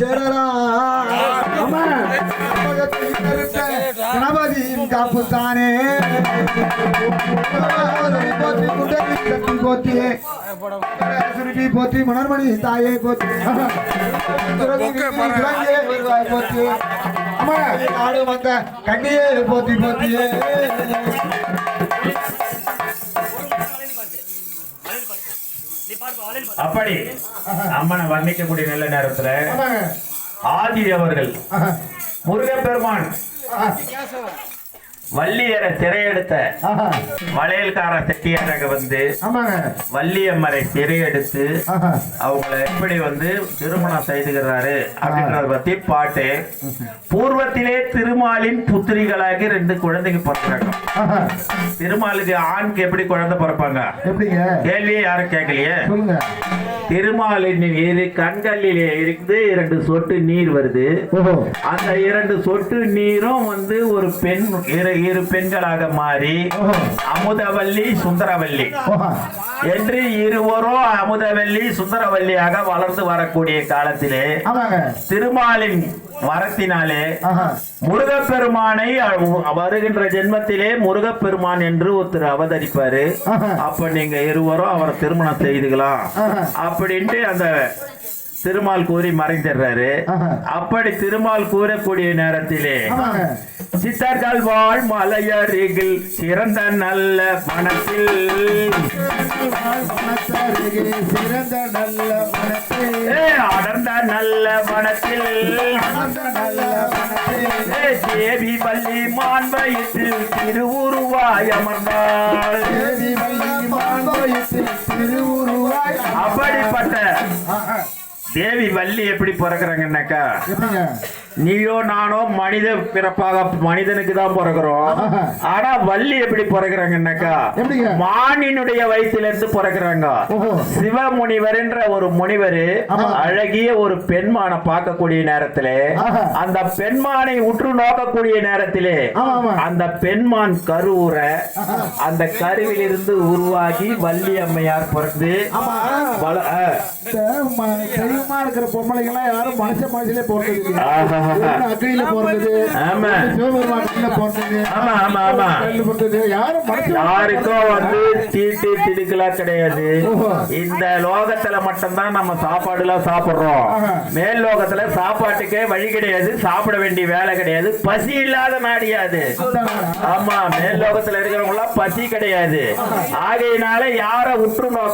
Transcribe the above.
சேரரா ஆமா கணபதியின் காப்பு தானே போத்தி குண்டலி சக்தி போத்தி சுருட்டி போத்தி மணர்மணி தாயை போத்தி போத்தி ஆமா நாடு வந்த அப்படி அம்மனை வர்ணிக்கக்கூடிய நல்ல நேரத்துல ஆதி அவர்கள். முருகப்பெருமான். வள்ளியரை சிறையெடுத்த. வளையல்கார செட்டியாராக வந்து வள்ளியம்மரை சிறையெடுத்து. அவங்கள எப்படி வந்து திருமணம் செய்துகிறாரு அப்படின்றத பத்தி பாட்டு. பூர்வத்திலே திருமாலின் புத்திரிகளாகி ரெண்டு குழந்தைங்க பிறக்கிறாங்க. திருமாலுக்கு ஆணுக்கு எப்படி குழந்தை பிறப்பாங்க? கேள்வியே யாரும் கேட்கலையே. திருமாலின் இரு கண்களிலே இருந்து இரண்டு சொட்டு நீர் வருது. அந்த இரண்டு சொட்டு நீரும் வந்து ஒரு பெண் இரு பெண்களாக மாறி அமுதவல்லி சுந்தரவல்லி. என்று இருவரும் அமுதவல்லி சுந்தரவல்லியாக வளர்ந்து வரக்கூடிய காலத்திலே திருமாலின் வரத்தினாலே முருகப்பெருமானை வருகின்ற ஜென்மத்திலே முருகப்பெருமான் என்று ஒருத்தர் அவதரிப்பாரு. அப்ப நீங்க இருவரும் அவரை திருமணம் செய்துக்கலாம். அப்படின்ட்டு அந்த திருமால் கூறி மறைஞ்சிடுறாரு ஆஹா. அப்படி திருமால் கூறக்கூடிய நேரத்திலே சித்தர்கள் வாழ் மலையருகில் சிறந்த நல்ல மனத்தில். சிறந்த நல்ல மனத்தில் ஏ, அடர்ந்த நல்ல மனத்தில். தேவி வள்ளி மாண்பயிற்றில் திருவுருவாய் அமர்ந்தாள். தேவி வள்ளி மாண்பயத்தில் திருவுருவாய் அப்படிப்பட்ட. தேவி வள்ளி எப்படி பிறக்கிறாங்கன்னாக்கா நீயோ நானோ மனித பிறப்பாக மனிதனுக்கு தான் பிறக்கிறோம் ஆஹா. ஆனா வள்ளி எப்படி பிறக்கிறாங்கன்னாக்கா எப்படிங்க? மானினுடைய வயிற்றிலிருந்து பிறக்கிறாங்க ஓஹோ சிவமுனிவர் என்ற ஒரு முனிவர். அழகிய ஒரு பெண்மானை பார்க்கக்கூடிய நேரத்திலே. அந்த பெண்மானை உற்று நோக்கக்கூடிய நேரத்திலே. அந்த பெண்மான் கருவுற அந்த கருவிலிருந்து உருவாகி வள்ளி அம்மையார் பிறந்து இருக்கிற பொம்பளைங்க எல்லாம் யாரும் மனுஷ மனுஷனே. ஒண்ணு அக்னியில ஆமா. சிவபெருமான் ஆமா ஆமா. ஆமா யாரும் யாருக்கும் வந்து தீட்டு திடுக்கெல்லாம் கிடையாது. இந்த லோகத்துல மட்டும்தான் நம்ம சாப்பாடு எல்லாம் சாப்பிடுறோம். மேல் லோகத்துல சாப்பாட்டுக்கே வழி கிடையாது. சாப்பிட வேண்டிய வேலை கிடையாது. பசி இல்லாத நாடியாது ஆமா மேல் லோகத்துல இருக்கிறவங்க எல்லாம் பசி கிடையாது. ஆகையினால யார உற்று நோக்க